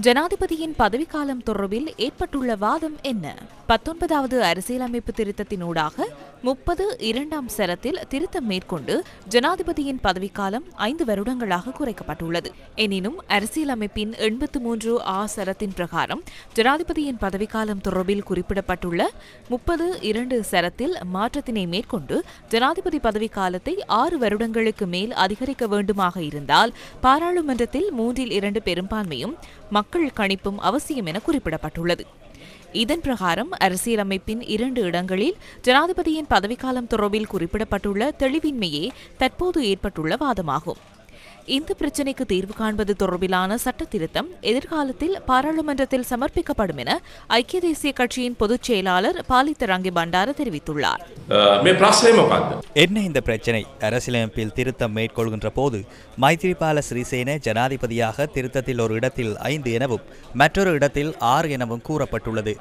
ஜனாதிபதியின் பதவிக்காலம் தொடர்பில் ஏற்பட்டுள்ள வாதம் என்ன? பத்தொன்பதாவது அரசியலமைப்பு திருத்தத்தினூடாக முப்பது இரண்டாம் சரத்தில் திருத்தம் மேற்கொண்டு ஜனாதிபதியின் பதவிக்காலம் ஐந்து வருடங்களாக குறைக்கப்பட்டுள்ளது. எனினும் அரசியலமைப்பின் எண்பத்து மூன்று ஆ சரத்தின் பிரகாரம் ஜனாதிபதியின் பதவிக்காலம் தொடர்பில் குறிப்பிடப்பட்டுள்ள முப்பது இரண்டு சரத்தில் மாற்றத்தினை மேற்கொண்டு ஜனாதிபதி பதவிக்காலத்தை ஆறு வருடங்களுக்கு மேல் அதிகரிக்க வேண்டுமாக இருந்தால் பாராளுமன்றத்தில் மூன்றில் இரண்டு பெரும்பான்மையும் மக்கள் கணிப்பும் அவசியம் என குறிப்பிடப்பட்டுள்ளது. இதன் பிரகாரம் அரசியலமைப்பின் இரண்டு இடங்களில் ஜனாதிபதியின் பதவிக்காலம் தொடர்பில் குறிப்பிடப்பட்டுள்ள தெளிவின்மையே தற்போது ஏற்பட்டுள்ள வாதமாகும். இந்த பிரச்சினைக்கு தீர்வு காண்பது தொடர்பிலான சட்ட திருத்தம் எதிர்காலத்தில் பாராளுமன்றத்தில் சமர்ப்பிக்கப்படும் என ஐக்கிய தேசிய கட்சியின் பொதுச் செயலாளர் பாலித்தராங்கி பண்டார தெரிவித்துள்ளார். என்ன இந்த பிரச்சனை? அரசியலமைப்பில் திருத்தம் மேற்கொள்கின்ற போது மைத்திரிபால சிறிசேன ஜனாதிபதியாக திருத்தத்தில் ஒரு இடத்தில் ஐந்து எனவும் மற்றொரு இடத்தில் ஆறு எனவும் கூறப்பட்டுள்ளது.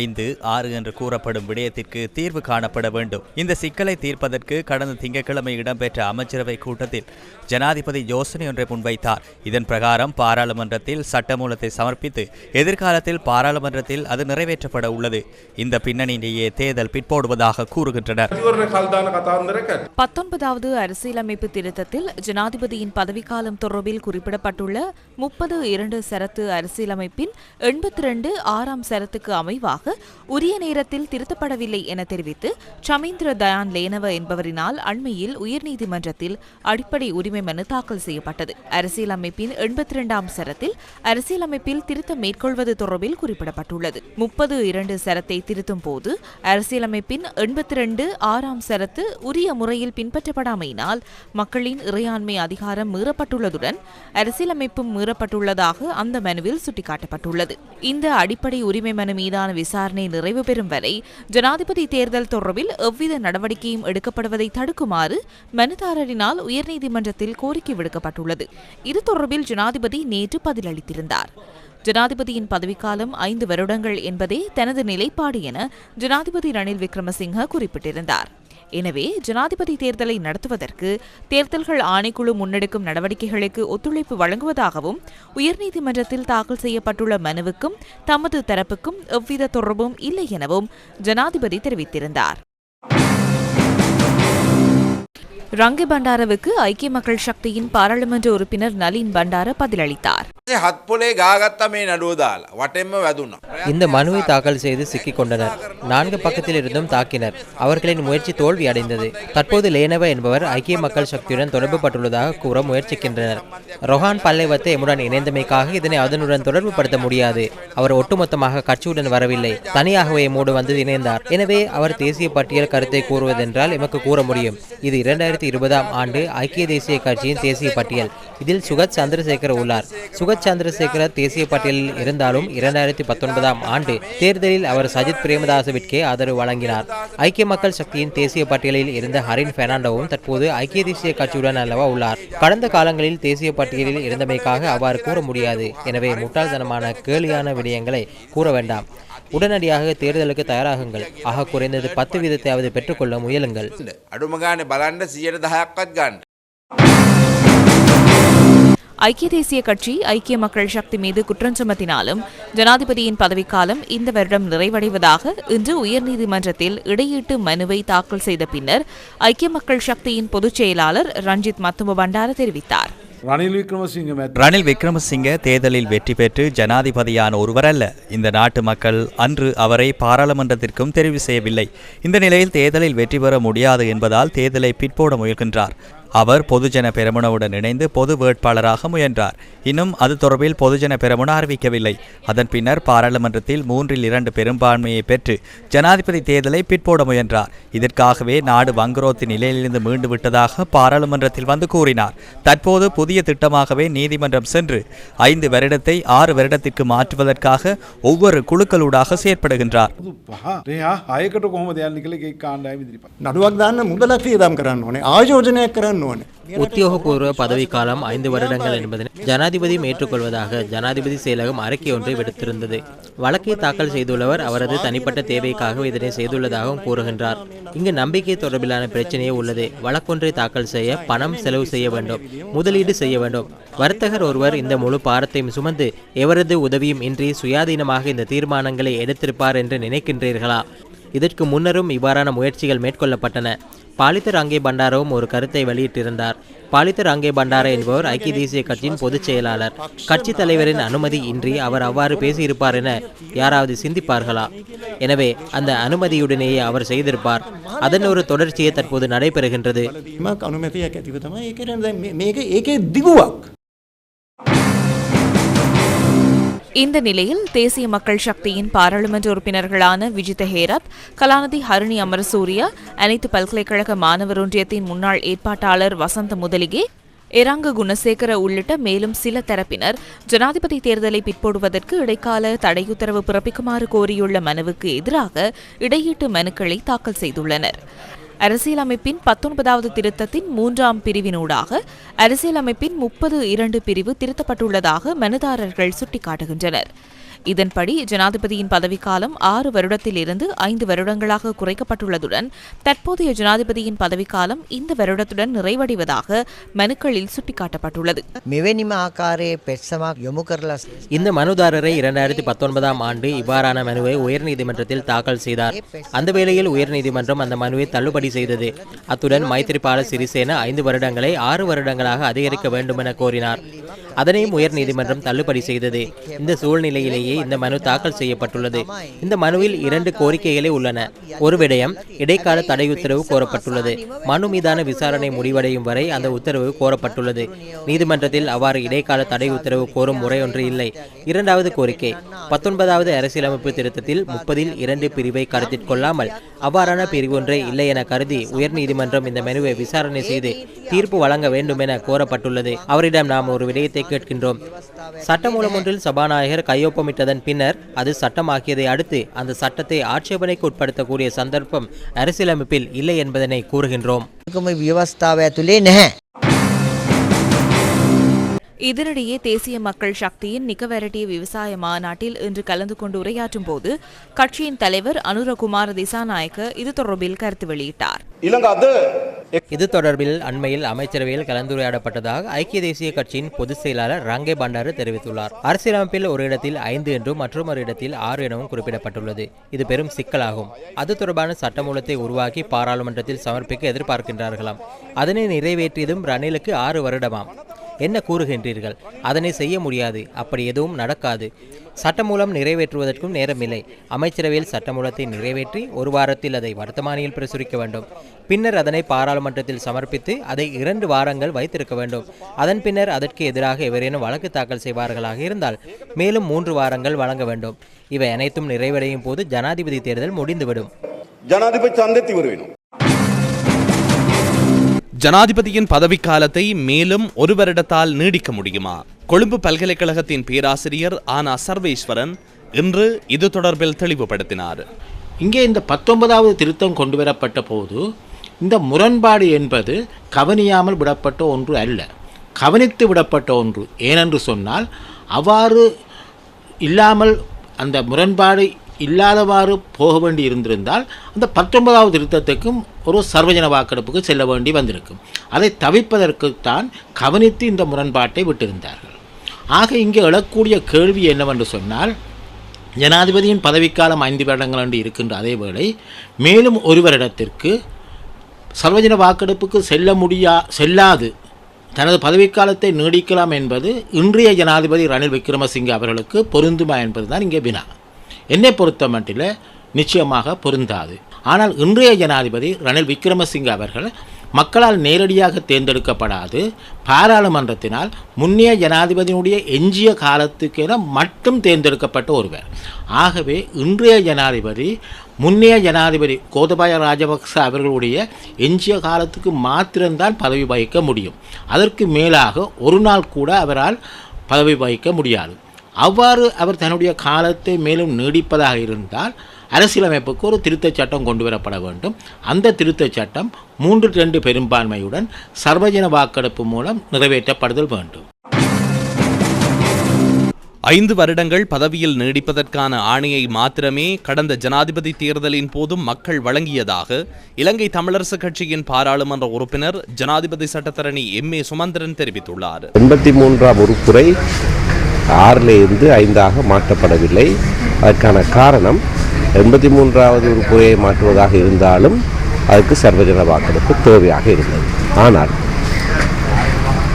ஐந்து ஆறு என்று கூறப்படும் விடயத்திற்கு தீர்வு காணப்பட வேண்டும். இந்த சிக்கலை தீர்ப்பதற்கு கடந்த திங்கட்கிழமை இடம்பெற்ற அமைச்சரவை கூட்டத்தில் ஜனாதிபதி யோசனை ஒன்றை முன்வைத்தார். இதன் பிரகாரம் பாராளுமன்றத்தில் சட்டமூலத்தை சமர்ப்பித்து எதிர்காலத்தில் பாராளுமன்றத்தில் அது நிறைவேற்றப்பட உள்ளது. இந்த பின்னணியிலேயே தேர்தல் பிற்போடுவதாக கூறுகின்றனர். பத்தொன்பதாவது அரசியலமைப்பு திருத்தத்தில் ஜனாதிபதியின் பதவிக்காலம் தொடர்பில் குறிப்பிடப்பட்டுள்ள முப்பது இரண்டு சரத்து அரசியலமைப்பின் எண்பத்தி ரெண்டு ஆறாம் சரத்துக்கு அமைவாக உரிய நேரத்தில் திருத்தப்படவில்லை என தெரிவித்து சமீந்திர தயான் லேனவ என்பவரினால் அண்மையில் உயர்நீதிமன்றத்தில் அடிப்படை உரிமை மனு தாக்கல் செய்யப்பட்டது. அரசியலமைப்பின் எண்பத்தி இரண்டாம் சரத்தில் அரசியலமைப்பில் திருத்தம் மேற்கொள்வது தொடர்பில் குறிப்பிடப்பட்டுள்ளது. முப்பது இரண்டு சரத்தை திருத்தும் போது அரசியலமைப்பின் எண்பத்தி இரண்டு ஆறாம் சரத்து உரிய முறையில் பின்பற்றப்படாமையினால் மக்களின் இறையாண்மை அதிகாரம் மீறப்பட்டுள்ளதுடன் அரசியலமைப்பும் மீறப்பட்டுள்ளதாக அந்த மனுவில் சுட்டிக்காட்டப்பட்டுள்ளது. இந்த அடிப்படை உரிமை மனு மீதான விசாரணை நிறைவு பெறும் வரை ஜனாதிபதி தேர்தல் தொடர்பில் எவ்வித நடவடிக்கையும் எடுக்கப்படுவதை தடுக்குமாறு மனுதாரரினால் உயர்நீதிமன்றத்தில் கோரிக்கை விடுக்கப்பட்டுள்ளது. இது தொடர்பில் ஜனாதிபதி நேற்று பதிலளித்திருந்தார். ஜனாதிபதியின் பதவிக்காலம் ஐந்து வருடங்கள் என்பதே தனது நிலைப்பாடு என ஜனாதிபதி ரணில் விக்ரமசிங்க குறிப்பிட்டிருந்தார். எனவே ஜனாதிபதி தேர்தலை நடத்துவதற்கு தேர்தல்கள் ஆணைக்குழு முன்னெடுக்கும் நடவடிக்கைகளுக்கு ஒத்துழைப்பு வழங்குவதாகவும் உயர்நீதிமன்றத்தில் தாக்கல் செய்யப்பட்டுள்ள மனுவுக்கும் தமது தரப்புக்கும் எவ்வித தொடர்பும் இல்லை எனவும் ஜனாதிபதி தெரிவித்திருந்தார். ரங்கி பண்டாரவுக்கு ஐக்கிய மக்கள் சக்தியின் பாராளுமன்ற உறுப்பினர் நலின் பண்டார பதிலளித்தார். இந்த மனுவை தாக்கல் செய்து சிக்கிக் கொண்டனர். நான்கு பக்கத்தில் இருந்தும் தாக்கினர். அவர்களின் முயற்சி தோல்வி அடைந்தது. தற்போது லேனவ என்பவர் ஐக்கிய மக்கள் சக்தியுடன் தொடர்பு பட்டுள்ளதாக கூற முயற்சிக்கின்றனர். ரொஹான் பல்லைவத்தை எம்முடன் இணைந்தமைக்காக இதனை அதனுடன் தொடர்பு படுத்த முடியாது. அவர் ஒட்டுமொத்தமாக கட்சியுடன் வரவில்லை. தனியாகவே எம்மோடு வந்து இணைந்தார். எனவே அவர் தேசிய பட்டியல் கருத்தை கூறுவதென்றால் எமக்கு கூற முடியும். இது இரண்டாயிரத்தி இரண்டாயிரத்தி இருபதாம் ஆண்டு ஐக்கிய தேசிய கட்சியின் தேசிய பட்டியல். இதில் சுகத் சந்திரசேகர் உள்ளார். சுகத் சந்திரசேகர் தேசிய பட்டியலில் இருந்தாலும் இரண்டாயிரத்தி பத்தொன்பதாம் ஆண்டு தேர்தலில் அவர் சஜித் பிரேமதாசவிற்கே ஆதரவு வழங்கினார். ஐக்கிய மக்கள் சக்தியின் தேசிய பட்டியலில் இருந்த ஹரின் பெர்னாண்டோவும் தற்போது ஐக்கிய தேசிய கட்சியுடன் அல்லவா உள்ளார். கடந்த காலங்களில் தேசிய பட்டியலில் இருந்தமைக்காக அவ்வாறு கூற முடியாது. எனவே முட்டாள்தனமான கேலியான விடயங்களை கூற வேண்டாம். உடனடியாக தேர்தலுக்கு தயாராகுங்கள். ஆக குறைந்தது பத்து வீதத்தையாவது பெற்றுக்கொள்ள முயலுங்கள். ஐக்கிய தேசிய கட்சி ஐக்கிய மக்கள் சக்தி மீது குற்றம் சுமத்தினாலும் ஜனாதிபதியின் பதவிக்காலம் இந்த வருடம் நிறைவடைவதாக இன்று உயர்நீதிமன்றத்தில் இடையீட்டு மனுவை தாக்கல் செய்த பின்னர் ஐக்கிய மக்கள் சக்தியின் பொதுச் செயலாளர் ரஞ்சித் மத்தும பண்டார தெரிவித்தார். ரணில் விக்ரமசிங்க ரணில் விக்ரமசிங்க தேர்தலில் வெற்றி பெற்று ஜனாதிபதியான ஒருவர் அல்ல. இந்த நாட்டு மக்கள் அன்று அவரை பாராளுமன்றத்திற்கும் தெரிவு செய்யவில்லை. இந்த நிலையில் தேர்தலில் வெற்றி பெற முடியாது என்பதால் தேர்தலை பிற்போட முயல்கின்றார். அவர் பொதுஜன பெரமுனவுடன் இணைந்து பொது வேட்பாளராக முயன்றார். இன்னும் அது தொடர்பில் பொதுஜன பெரமுன அறிவிக்கவில்லை. அதன் பின்னர் பாராளுமன்றத்தில் மூன்றில் இரண்டு பெரும்பான்மையை பெற்று ஜனாதிபதி தேர்தலை பிற்போட முயன்றார். இதற்காகவே நாடு வங்குரோத்தின் நிலையிலிருந்து மீண்டு விட்டதாக பாராளுமன்றத்தில் வந்து கூறினார். தற்போது புதிய திட்டமாகவே நீதிமன்றம் சென்று ஐந்து வருடத்தை ஆறு வருடத்திற்கு மாற்றுவதற்காக ஒவ்வொரு குழுக்களூடாக செயற்படுகின்றார். நடுவாக தான் ஆயோஜனை பண்ண உடனே உத்தியோகபூர்வ பதவிக்காலம் ஐந்து வருடங்கள் என்பதனை ஜனாதிபதி ஏற்றுக்கொள்வதாக ஜனாதிபதி செயலகம் அறிக்கை ஒன்றை விடுத்திருந்தது. வழக்கை தாக்கல் செய்துள்ளவர் அவரது தனிப்பட்ட தேவைக்காக இதனை செய்துள்ளதாகவும் கூறுகின்றார். இங்கு நம்பிக்கை தொடர்பிலான பிரச்சனையே உள்ளது. வழக்கொன்றை தாக்கல் செய்ய பணம் செலவு செய்ய வேண்டும். முதலீடு செய்ய வேண்டும். வர்த்தகர் ஒருவர் இந்த முழு பாரத்தையும் சுமந்து எவரது உதவியும் இன்றி சுயாதீனமாக இந்த தீர்மானங்களை எடுத்திருப்பார் என்று நினைக்கின்றீர்களா? இதற்கு முன்னரும் இவ்வாறான முயற்சிகள் மேற்கொள்ளப்பட்டன. பாலித்த ராங்கே பண்டாரவும் ஒரு கருத்தை வெளியிட்டிருந்தார். பாலித்த ராங்கே பண்டார என்பவர் ஐக்கிய தேசிய கட்சியின் பொதுச் செயலாளர். கட்சி தலைவரின் அனுமதி இன்றி அவர் அவ்வாறு பேசியிருப்பார் என யாராவது சிந்திப்பார்களா? எனவே அந்த அனுமதியுடனேயே அவர் செய்திருப்பார். அதன் ஒரு தொடர்ச்சியே தற்போது நடைபெறுகின்றது. இந்த நிலையில் தேசிய மக்கள் சக்தியின் பாராளுமன்ற உறுப்பினர்களான விஜித ஹேரத் கலாநிதி ஹரிணி அமரசூரிய அனைத்து பல்கலைக்கழக மாணவர் ஒன்றியத்தின் முன்னாள் ஏற்பாட்டாளர் வசந்த முதலிகே எராங்க குணசேகர உள்ளிட்ட மேலும் சில தரப்பினர் ஜனாதிபதி தேர்தலை பிற்போடுவதற்கு இடைக்கால தடையுத்தரவு பிறப்பிக்குமாறு கோரியுள்ள மனுவுக்கு எதிராக இடையீட்டு மனுக்களை தாக்கல் செய்துள்ளனர். அரசியலமைப்பின் பத்தொன்பதாவது திருத்தத்தின் மூன்றாம் பிரிவினூடாக அரசியலமைப்பின் முப்பது இரண்டு பிரிவு திருத்தப்பட்டுள்ளதாக மனுதாரர்கள் சுட்டிக்காட்டுகின்றனர். இதன்படி ஜனாதிபதியின் பதவிக்காலம் ஆறு வருடத்திலிருந்து ஐந்து வருடங்களாக குறைக்கப்பட்டுள்ளதுடன் தற்போதைய ஜனாதிபதியின் பதவிக்காலம் இந்த வருடத்துடன் நிறைவடைவதாக மனுக்களில் சுட்டிக்காட்டப்பட்டுள்ளது. இந்த மனுதாரரை இரண்டாயிரத்தி பத்தொன்பதாம் ஆண்டு இவ்வாறான மனுவை உயர்நீதிமன்றத்தில் தாக்கல் செய்தார். அந்த வேளையில் உயர்நீதிமன்றம் அந்த மனுவை தள்ளுபடி செய்தது. அத்துடன் மைத்திரிபால சிறிசேன ஐந்து வருடங்களை ஆறு வருடங்களாக அதிகரிக்க வேண்டும் என கோரினார். அதனையும் உயர்நீதிமன்றம் தள்ளுபடி செய்தது. இந்த சூழ்நிலையிலேயே இந்த மனு தாக்கல் செய்யப்பட்டுள்ளது. இந்த மனுவில் இரண்டு கோரிக்கைகளே உள்ளன. ஒரு விடயம் இடைக்கால தடை உத்தரவு கோரப்பட்டுள்ளது. மனு மீதான விசாரணை முடிவடையும் வரை அந்த உத்தரவு கோரப்பட்டுள்ளது. நீதிமன்றத்தில் அவ்வாறு இடைக்கால தடை உத்தரவு கோரும் முறை ஒன்று இல்லை. இரண்டாவது கோரிக்கை பத்தொன்பதாவது அரசியலமைப்பு திருத்தத்தில் முப்பதில் இரண்டு பிரிவை கருத்தில் கொள்ளாமல் அவ்வாறான பிரிவு ஒன்றே இல்லை என கருதி உயர்நீதிமன்றம் இந்த மனுவை விசாரணை செய்து தீர்ப்பு வழங்க வேண்டும் என கோரப்பட்டுள்ளது. அவரிடம் நாம் ஒரு விடயத்தை கோரிக்கை கேட்கின்றோம். சட்டமூலம் ஒன்றில் சபாநாயகர் கையொப்பமிட்டதன் பின்னர் அது சட்டமாக்கியதை அடுத்து அந்த சட்டத்தை ஆட்சேபனைக்கு உட்படுத்தக்கூடிய சந்தர்ப்பம் அரசியலமைப்பில் இல்லை என்பதனை கூறுகின்றோம். வியவஸ்தாவை இதனிடையே தேசிய மக்கள் சக்தியின் நிக்கவரட்டிய விவசாய மாநாட்டில் இன்று கலந்து கொண்டு உரையாற்றும் போது கட்சியின் தலைவர் அனுரகுமார் திசாநாயக்க இது தொடர்பில் கருத்து வெளியிட்டார். இது தொடர்பில் அண்மையில் அமைச்சரவையில் கலந்துரையாடப்பட்டதாக ஐக்கிய தேசிய கட்சியின் பொதுச் செயலாளர் ரங்கே பண்டாரு தெரிவித்துள்ளார். அரசியலமைப்பில் ஒரு இடத்தில் ஐந்து என்றும் மற்றும் ஒரு இடத்தில் ஆறு எனவும் குறிப்பிடப்பட்டுள்ளது. இது பெரும் சிக்கலாகும். அது தொடர்பான சட்டமூலத்தை உருவாக்கி பாராளுமன்றத்தில் சமர்ப்பிக்க எதிர்பார்க்கின்றார்களாம். அதனை நிறைவேற்றியதும் ரணிலுக்கு ஆறு வருடமாம். என்ன கூறுகின்றீர்கள்? அதனை செய்ய முடியாது. அப்படி எதுவும் நடக்காது. சட்டமூலம் நிறைவேற்றுவதற்கும் நேரமில்லை. அமைச்சரவையில் சட்டமூலத்தை நிறைவேற்றி ஒரு வாரத்தில் அதை வர்த்தமானியில் பிரசுரிக்க வேண்டும். பின்னர் அதனை பாராளுமன்றத்தில் சமர்ப்பித்து அதை இரண்டு வாரங்கள் வைத்திருக்க வேண்டும். அதன் பின்னர் அதற்கு எதிராக எவரேனும் வழக்கு தாக்கல் செய்வார்களாக இருந்தால் மேலும் மூன்று வாரங்கள் வழங்க வேண்டும். இவை அனைத்தும் நிறைவடையும் போது ஜனாதிபதி தேர்தல் முடிந்துவிடும். ஜனாதிபதி சந்தித்து வருவேன். ஜனாதிபதியின் பதவிக்காலத்தை மேலும் ஒரு வருடத்தால் நீடிக்க முடியுமா? கொழும்பு பல்கலைக்கழகத்தின் பேராசிரியர் ஆனா சர்வேஸ்வரன் இன்று இது தொடர்பில் தெளிவுபடுத்தினார். இங்கே இந்த பத்தொன்பதாவது திருத்தம் கொண்டு வரப்பட்ட போது இந்த முரண்பாடு என்பது கவனியாமல் விடப்பட்ட ஒன்று அல்ல. கவனித்து விடப்பட்ட ஒன்று. ஏனென்று சொன்னால் அவ்வாறு இல்லாமல் அந்த முரண்பாடு இல்லாதவாறு போக வேண்டி இருந்திருந்தால் அந்த பத்தொன்பதாவது திருத்தத்துக்கும் ஒரு சர்வஜன வாக்கெடுப்புக்கு செல்ல வேண்டி வந்திருக்கும். அதை தவிர்ப்பதற்குத்தான் கவனித்து இந்த முரண்பாட்டை விட்டிருந்தார்கள். ஆக இங்கே எழக்கூடிய கேள்வி என்னவென்று சொன்னால் ஜனாதிபதியின் பதவிக்காலம் ஐந்து வருடங்கள் என்று இருக்கின்ற அதே வேளை மேலும் ஒருவரிடத்திற்கு சர்வஜன வாக்கெடுப்புக்கு செல்ல முடியா செல்லாது. தனது பதவிக்காலத்தை நீடிக்கலாம் என்பது இன்றைய ஜனாதிபதி ரணில் விக்ரமசிங்கே அவர்களுக்கு பொருந்துமா என்பதுதான் இங்கே வினா. என்னை பொறுத்த மட்டில் நிச்சயமாக பொருந்தாது. ஆனால் இன்றைய ஜனாதிபதி ரணில் விக்ரமசிங்க அவர்கள் மக்களால் நேரடியாக தேர்ந்தெடுக்கப்படாது பாராளுமன்றத்தினால் முன்னைய ஜனாதிபதியினுடைய எஞ்சிய காலத்துக்கென மட்டும் தேர்ந்தெடுக்கப்பட்ட ஒருவர். ஆகவே இன்றைய ஜனாதிபதி முன்னைய ஜனாதிபதி கோதபாய ராஜபக்ச அவர்களுடைய எஞ்சிய காலத்துக்கு மாத்திரம்தான் பதவி வகிக்க முடியும். அதற்கு மேலாக ஒரு நாள் கூட அவரால் பதவி வகிக்க முடியாது. அவ்வாறு அவர் தன்னுடைய காலத்தை மேலும் நீடிப்பதாக இருந்தால் அரசியலமைப்புக்கு ஒரு திருத்தச் சட்டம் கொண்டு வரப்பட வேண்டும். அந்த திருத்தச் சட்டம் மூன்று ரெண்டு பெரும்பான்மையுடன் சர்வஜன வாக்கெடுப்பு மூலம் நிறைவேற்றப்படுதல் வேண்டும். ஐந்து வருடங்கள் பதவியில் நீடிப்பதற்கான ஆணையை மாத்திரமே கடந்த ஜனாதிபதி தேர்தலின் போதும் மக்கள் வழங்கியதாக இலங்கை தமிழரசு கட்சியின் பாராளுமன்ற உறுப்பினர் ஜனாதிபதி சட்டத்தரணி எம் ஏ சுமந்திரன் தெரிவித்துள்ளார். எண்பத்தி மூன்றாம் உறுப்புரை ஆறில் இருந்து ஐந்தாக மாற்றப்படவில்லை. அதற்கான காரணம் எண்பத்தி மூன்றாவது உறுப்புரையை மாற்றுவதாக இருந்தாலும் அதுக்கு சர்வஜன வாக்கெடுப்பு தேவையாக இருந்தது. ஆனால்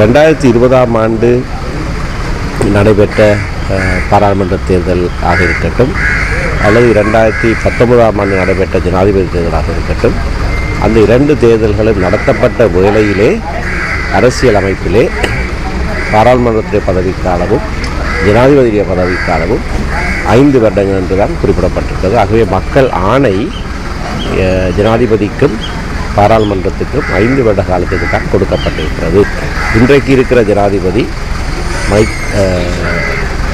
ரெண்டாயிரத்தி இருபதாம் ஆண்டு நடைபெற்ற பாராளுமன்ற தேர்தல் ஆக இருக்கட்டும் அல்லது ரெண்டாயிரத்தி பத்தொன்பதாம் ஆண்டு நடைபெற்ற ஜனாதிபதி தேர்தலாக இருக்கட்டும் அந்த இரண்டு தேர்தல்களும் நடத்தப்பட்ட வேளையிலே அரசியல் அமைப்பிலே பாராளுமன்றத்துடைய பதவிக்காலமும் ஜனாதிபதியுடைய பதவிக்காலமும் ஐந்து வருடங்கள் என்றுதான் குறிப்பிடப்பட்டிருக்கிறது. ஆகவே மக்கள் ஆணை ஜனாதிபதிக்கும் பாராளுமன்றத்துக்கும் ஐந்து வருட காலத்துக்கு தான் கொடுக்கப்பட்டிருக்கிறது. இன்றைக்கு இருக்கிற ஜனாதிபதி மைக்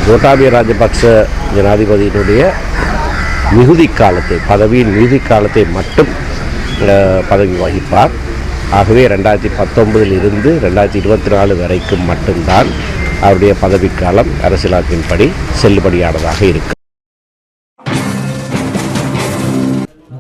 கோட்டாபிய ராஜபக்ச ஜனாதிபதியினுடைய மிகுதி காலத்தை பதவியின் மிகுதி காலத்தை மட்டும் பதவி வகிப்பார். ஆகவே ரெண்டாயிரத்தி பத்தொன்பதில் இருந்து ரெண்டாயிரத்தி இருபத்தி நாலு வரைக்கும் மட்டும்தான் அவருடைய பதவிக்காலம் அரசியலமைப்பின்படி செல்லுபடியானதாக இருக்கும்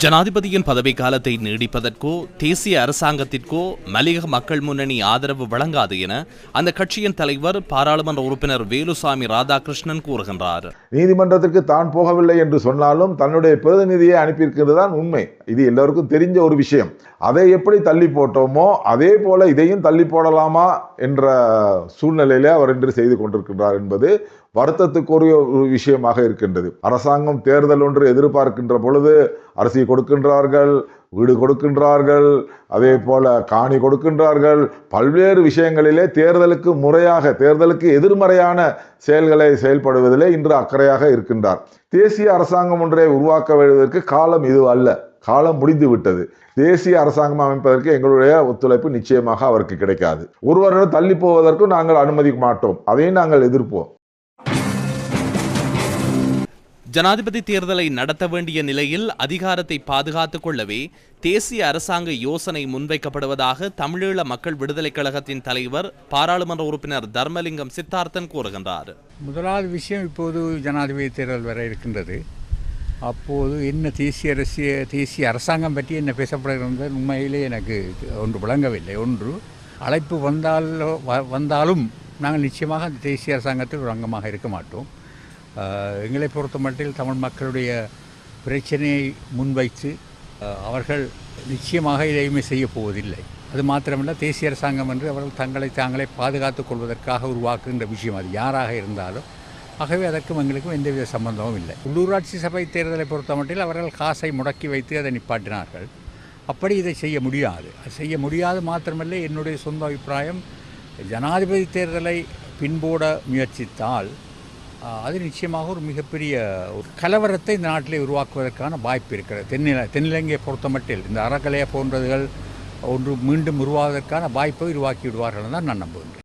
ஜனாதிபதியின் பதவிக்காலத்தை நீடிப்பதற்கோ தேசிய அரசாங்கத்திற்கோ மலிக மக்கள் முன்னணி ஆதரவு வழங்காது என அந்த கட்சியின் தலைவர் பாராளுமன்ற உறுப்பினர் வேலுசாமி ராதாகிருஷ்ணன் கூறுகின்றார். நீதிமன்றத்திற்கு தான் போகவில்லை என்று சொன்னாலும் தன்னுடைய பிரதிநிதியை அனுப்பியிருக்கிறது தான் உண்மை. இது எல்லோருக்கும் தெரிஞ்ச ஒரு விஷயம். அதை எப்படி தள்ளி போட்டோமோ அதே போல இதையும் தள்ளி போடலாமா என்ற சூழ்நிலையிலே அவர் இன்று செய்து கொண்டிருக்கின்றார் என்பது வருத்தத்துக்குரிய ஒரு விஷயமாக இருக்கின்றது. அரசாங்கம் தேர்தல் ஒன்று எதிர்பார்க்கின்ற பொழுது அரிசி கொடுக்கின்றார்கள் வீடு கொடுக்கின்றார்கள் அதே போல காணி கொடுக்கின்றார்கள். பல்வேறு விஷயங்களிலே தேர்தலுக்கு முறையாக தேர்தலுக்கு எதிர்மறையான செயல்களை செயல்படுவதிலே இன்று அக்கறையாக இருக்கின்றார். தேசிய அரசாங்கம் ஒன்றை உருவாக்க வேண்டுவதற்கு காலம் இது அல்ல. காலம் முடிந்து விட்டது. தேசிய அரசாங்கம் அமைப்பதற்கு எங்களுடைய ஒத்துழைப்பு நிச்சயமாக அவருக்கு கிடைக்காது. ஒருவரிடம் தள்ளி போவதற்கும் நாங்கள் அனுமதிக்க மாட்டோம். அதையும் நாங்கள் எதிர்ப்போம். ஜனாதிபதி தேர்தலை நடத்த வேண்டிய நிலையில் அதிகாரத்தை பாதுகாத்துக் கொள்ளவே தேசிய அரசாங்க யோசனை முன்வைக்கப்படுவதாக தமிழீழ மக்கள் விடுதலைக் கழகத்தின் தலைவர் பாராளுமன்ற உறுப்பினர் தர்மலிங்கம் சித்தார்த்தன் கூறுகின்றார். முதலாவது விஷயம் இப்போது ஜனாதிபதி தேர்தல் வர இருக்கின்றது. அப்போது என்ன தேசிய அரசிய தேசிய அரசாங்கம் பற்றி என்ன பேசப்படுகிறது உண்மையிலே எனக்கு ஒன்று விளங்கவில்லை. ஒன்று அழைப்பு வந்தாலோ வ- வந்தாலும் நாங்கள் நிச்சயமாக அந்த தேசிய அரசாங்கத்தில் ஒரு அங்கமாக இருக்க மாட்டோம். எங்களை பொறுத்த மட்டில் தமிழ் மக்களுடைய பிரச்சனையை முன்வைத்து அவர்கள் நிச்சயமாக எதையுமே செய்ய போவதில்லை. அது மாத்திரமல்ல தேசிய அரசாங்கம் என்று அவர்கள் தங்களை தாங்களே பாதுகாத்துக் கொள்வதற்காக உருவாக்குகின்ற விஷயம் அது யாராக இருந்தாலும் ஆகவே அதற்கும் எங்களுக்கும் எந்தவித சம்பந்தமும் இல்லை. உள்ளூராட்சி சபை தேர்தலை பொறுத்தமட்டில் அவர்கள் காசை முடக்கி வைத்து அதை நிப்பாட்டினார்கள். அப்படி இதை செய்ய முடியாது. செய்ய முடியாது மாத்திரமல்ல என்னுடைய சொந்த அபிப்பிராயம் ஜனாதிபதி தேர்தலை பின்போட முயற்சித்தால் அது நிச்சயமாக ஒரு மிகப்பெரிய ஒரு கலவரத்தை இந்த நாட்டிலே உருவாக்குவதற்கான வாய்ப்பு இருக்கிறது. தென்னில தென்னிலங்கையை பொறுத்தமட்டில் இந்த அறக்கலையை போன்றதுகள் ஒன்று மீண்டும் உருவாவதற்கான வாய்ப்பை உருவாக்கி விடுவார்கள் தான் நான் நம்புகிறேன்